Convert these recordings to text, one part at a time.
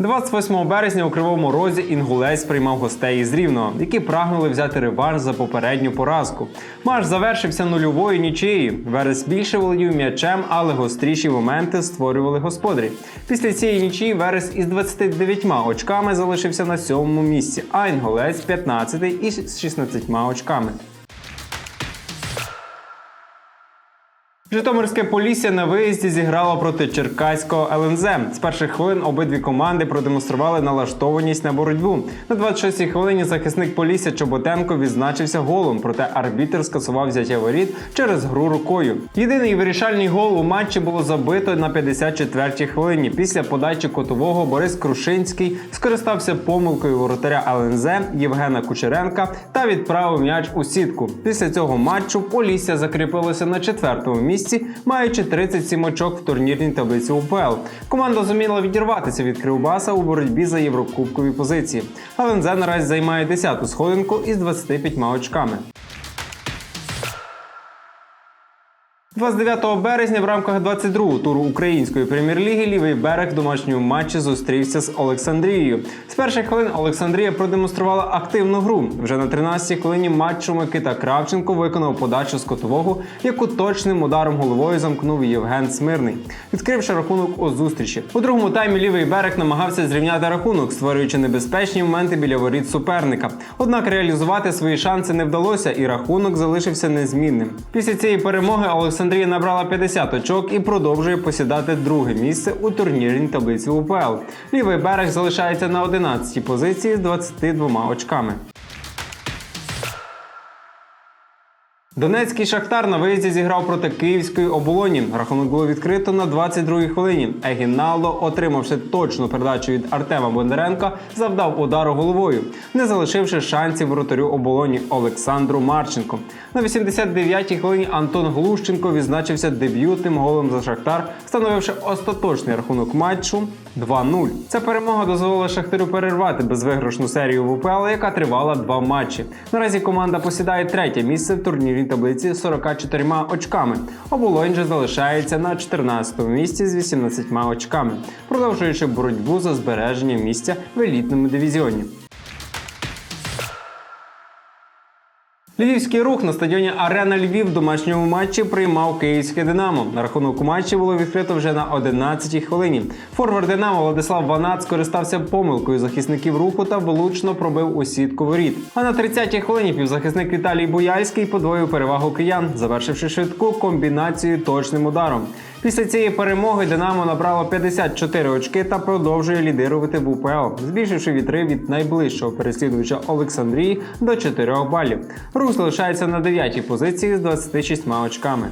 28 березня у Кривому Розі Інгулець приймав гостей із Рівного, які прагнули взяти реванш за попередню поразку. Матч завершився нульовою нічиєю. Верес більше володів м'ячем, але гостріші моменти створювали господарі. Після цієї нічиї Верес із 29 очками залишився на сьомому місці, а Інгулець 15 із 16 очками. Житомирське Полісся на виїзді зіграло проти Черкаського ЛНЗ. З перших хвилин обидві команди продемонстрували налаштованість на боротьбу. На 26-й хвилині захисник Полісся Чоботенко відзначився голом, проте арбітр скасував взяття воріт через гру рукою. Єдиний вирішальний гол у матчі було забито на 54-й хвилині. Після подачі котового Борис Крушинський скористався помилкою воротаря ЛНЗ Євгена Кучеренка та відправив м'яч у сітку. Після цього матчу Полісся закріпилося на четвертому місці, маючи 37 очок в турнірній таблиці УПЛ. Команда зуміла відірватися від Кривбаса у боротьбі за єврокубкові позиції. ЛНЗ наразі займає 10-ту сходинку із 25 очками. 29 березня в рамках 22-го туру української прем'єр-ліги лівий берег в домашньому матчі зустрівся з Олександрією. З перших хвилин Олександрія продемонструвала активну гру. Вже на 13-й хвилині матчу Микита Кравченко виконав подачу з котового, яку точним ударом головою замкнув Євген Смирний, відкривши рахунок у зустрічі. У другому таймі лівий берег намагався зрівняти рахунок, створюючи небезпечні моменти біля воріт суперника. Однак реалізувати свої шанси не вдалося, і рахунок залишився незмінним. Після цієї перемоги Олександрія набрала 50 очок і продовжує посідати друге місце у турнірній таблиці УПЛ. Лівий берег залишається на 11-й позиції з 22 очками. Донецький шахтар на виїзді зіграв проти київської оболоні. Рахунок було відкрито на 22-й хвилині. Егіналдо, отримавши точну передачу від Артема Бондаренка, завдав удару головою, не залишивши шансів воротарю оболоні Олександру Марченко. На 89-й хвилині Антон Глущенко відзначився дебютним голом за Шахтар, встановивши остаточний рахунок матчу 2-0. Ця перемога дозволила Шахтарю перервати безвиграшну серію в УПЛ, яка тривала два матчі. Наразі команда посідає третє місце в турнірній таблиці з 44 очками. Оболонь же залишається на 14-му місці з 18 очками, продовжуючи боротьбу за збереження місця в елітному дивізіоні. Львівський рух на стадіоні Арена Львів в домашньому матчі приймав київське Динамо. На рахунок матчі було відкрито вже на 11-й хвилині. Форвард Динамо Владислав Ванат скористався помилкою захисників руху та влучно пробив у сітку воріт. А на 30-й хвилині півзахисник Віталій Буяльський подвоїв перевагу киян, завершивши швидку комбінацію точним ударом. Після цієї перемоги Динамо набрало 54 очки та продовжує лідирувати в УПЛ, збільшивши вітри від найближчого переслідувача Олександрії до 4 балів. Рух залишається на 9-й позиції з 26 очками.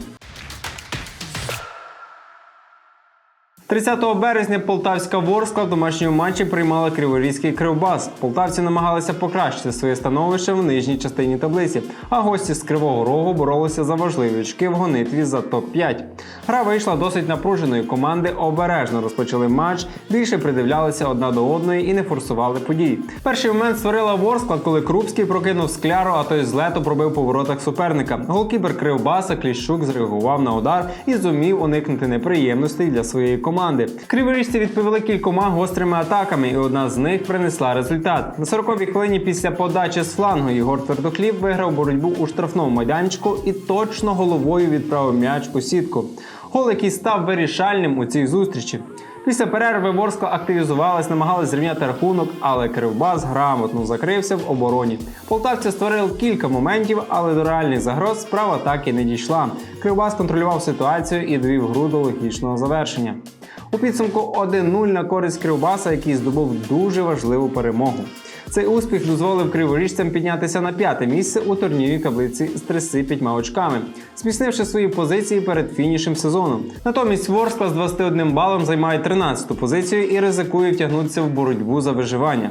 30 березня полтавська Ворскла в домашньому матчі приймала Криворізький Кривбас. Полтавці намагалися покращити своє становище в нижній частині таблиці, а гості з Кривого Рогу боролися за важливі очки в гонитві за топ-5. Гра вийшла досить напруженою. Команди обережно розпочали матч, більше придивлялися одна до одної і не форсували події. Перший момент створила Ворскла, коли Крупський прокинув скляру, а той з лету пробив по воротах суперника. Голкіпер Кривбаса Кліщук зреагував на удар і зумів уникнути неприємностей для своєї команди команди. Криворіжці відповіли кількома гострими атаками, і одна з них принесла результат. На 40-й хвилині після подачі з флангу Єгор Твердохліб виграв боротьбу у штрафному майданчику і точно головою відправив м'яч у сітку. Гол, який став вирішальним у цій зустрічі. Після перерви Ворскла активізувалась, намагалась зрівняти рахунок, але Кривбас грамотно закрився в обороні. Полтавці створили кілька моментів, але до реальних загроз справа так і не дійшла. Кривбас контролював ситуацію і довів гру до логічного завершення. У підсумку 1-0 на користь Кривбаса, який здобув дуже важливу перемогу. Цей успіх дозволив криворіжцям піднятися на п'яте місце у турнірі таблиці з 35 очками, зміцнивши свої позиції перед фінішем сезону. Натомість Ворскла з 21 балом займає 13-ту позицію і ризикує втягнутися в боротьбу за виживання.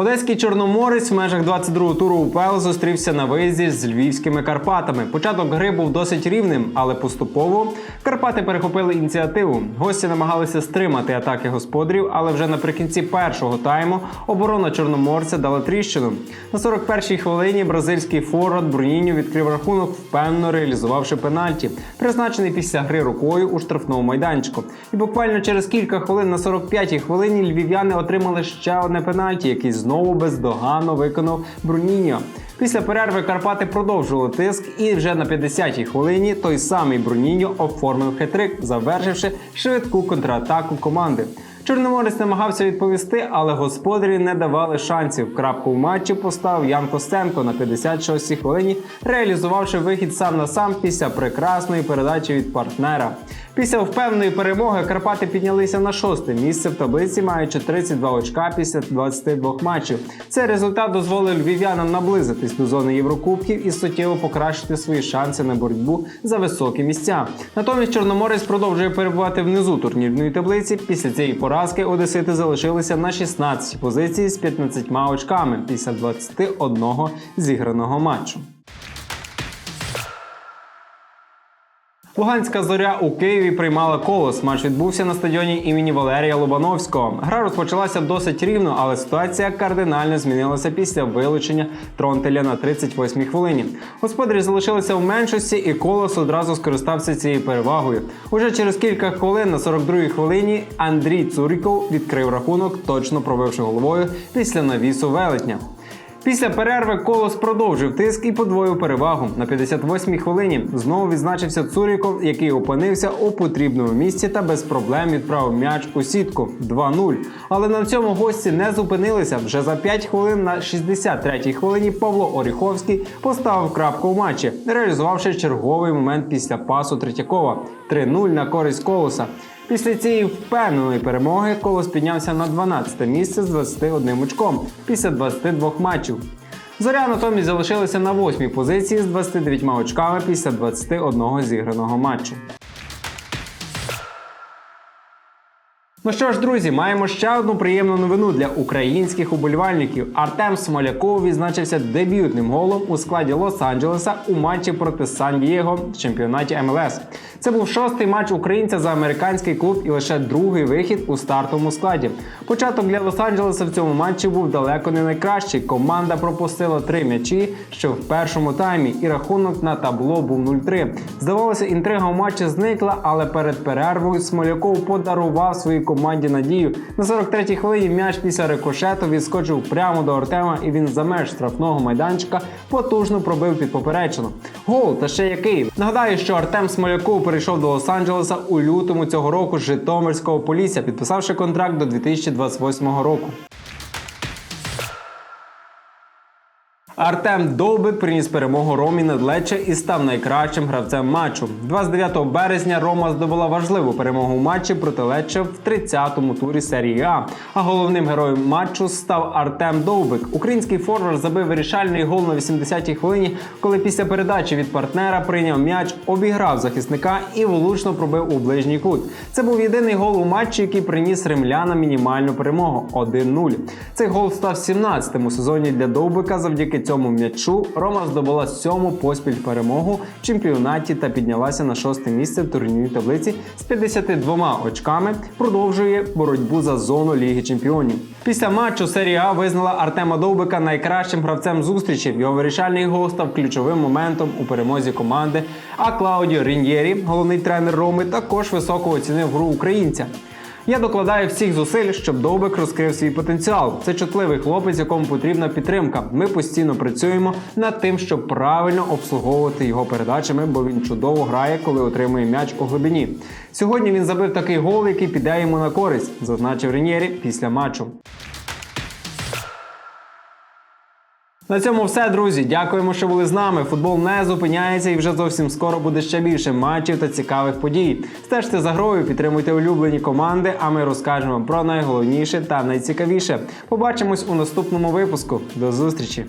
Одеський чорноморець в межах 22-го туру УПЛ зустрівся на виїзді з львівськими Карпатами. Початок гри був досить рівним, але поступово Карпати перехопили ініціативу. Гості намагалися стримати атаки господарів, але вже наприкінці першого тайму оборона чорноморця дала тріщину. На 41-й хвилині бразильський форвард Бруніньо відкрив рахунок, впевнено реалізувавши пенальті, призначений після гри рукою у штрафному майданчику. І буквально через кілька хвилин на 45-й хвилині львів'яни отримали ще одне пенальті, який знову бездоганно виконав Бруніньо. Після перерви Карпати продовжували тиск, і вже на 50-й хвилині той самий Бруніньо оформив хитрик, завершивши швидку контратаку команди. Чорноморець намагався відповісти, але господарі не давали шансів. Крапку в матчі поставив Ян Костенко на 56-й хвилині, реалізувавши вихід сам на сам після прекрасної передачі від партнера. Після впевненої перемоги Карпати піднялися на шосте місце в таблиці, маючи 32 очка після 22 матчів. Цей результат дозволив львів'янам наблизитись до зони Єврокубків і суттєво покращити свої шанси на боротьбу за високі місця. Натомість Чорноморець продовжує перебувати внизу турнірної таблиці. Після цієї поразки Одесити залишилися на 16-й позиції з 15 очками після 21 зіграного матчу. Луганська зоря у Києві приймала колос. Матч відбувся на стадіоні імені Валерія Лобановського. Гра розпочалася досить рівно, але ситуація кардинально змінилася після вилучення Тронтеля на 38-й хвилині. Господарі залишилися в меншості, і колос одразу скористався цією перевагою. Уже через кілька хвилин на 42-й хвилині Андрій Цуріков відкрив рахунок, точно пробивши головою після навісу велетня. Після перерви колос продовжив тиск і подвоїв перевагу. На 58-й хвилині знову відзначився Цуріков, який опинився у потрібному місці та без проблем відправив м'яч у сітку 2-0. Але на цьому гості не зупинилися. Вже за 5 хвилин на 63-й хвилині Павло Оріховський поставив крапку в матчі, реалізувавши черговий момент після пасу Третьякова 3-0 на користь колоса. Після цієї впевненої перемоги колос піднявся на 12 місце з 21 очком після 22 матчів. Зоря натомість залишилася на 8 позиції з 29 очками після 21 зіграного матчу. Ну що ж, друзі, маємо ще одну приємну новину для українських уболівальників. Артем Смоляков відзначився дебютним голом у складі Лос-Анджелеса у матчі проти Сан-Дієго в чемпіонаті МЛС. Це був шостий матч українця за американський клуб і лише другий вихід у стартовому складі. Початок для Лос-Анджелеса в цьому матчі був далеко не найкращий. Команда пропустила три м'ячі, що в першому таймі, і рахунок на табло був 0-3. Здавалося, інтрига у матчі зникла, але перед перервою Смоляков подарував своїй команді надію. На 43-й хвилині м'яч після рикошету відскочив прямо до Артема, і він за меж штрафного майданчика потужно пробив під поперечину. Гол та ще який. Нагадаю, що Артем Смоляков перейшов до Лос-Анджелеса у лютому цього року з Житомирського Полісся, підписавши контракт до 2028 року. Артем Довбик приніс перемогу Ромі над Лече і став найкращим гравцем матчу. 29 березня Рома здобула важливу перемогу в матчі проти Лече в 30-му турі серії А. А головним героєм матчу став Артем Довбик. Український форвард забив вирішальний гол на 80-й хвилині, коли після передачі від партнера прийняв м'яч, обіграв захисника і влучно пробив у ближній кут. Це був єдиний гол у матчі, який приніс римлянам мінімальну перемогу 1-0. Цей гол став 17-му сезоні для Довбика завдяки цьому м'ячу Рома здобула сьому поспіль перемогу в чемпіонаті та піднялася на шосте місце в турнірній таблиці з 52 очками. Продовжує боротьбу за зону Ліги Чемпіонів. Після матчу серія А визнала Артема Довбика найкращим гравцем зустрічі. Його вирішальний гол став ключовим моментом у перемозі команди. А Клаудіо Ріньєрі, головний тренер Роми, також високо оцінив гру українця. Я докладаю всіх зусиль, щоб Довбик розкрив свій потенціал. Це чутливий хлопець, якому потрібна підтримка. Ми постійно працюємо над тим, щоб правильно обслуговувати його передачами, бо він чудово грає, коли отримує м'яч у глибині. Сьогодні він забив такий гол, який піде йому на користь, зазначив Ренєрі після матчу. На цьому все, друзі. Дякуємо, що були з нами. Футбол не зупиняється і вже зовсім скоро буде ще більше матчів та цікавих подій. Стежте за грою, підтримуйте улюблені команди, а ми розкажемо про найголовніше та найцікавіше. Побачимось у наступному випуску. До зустрічі!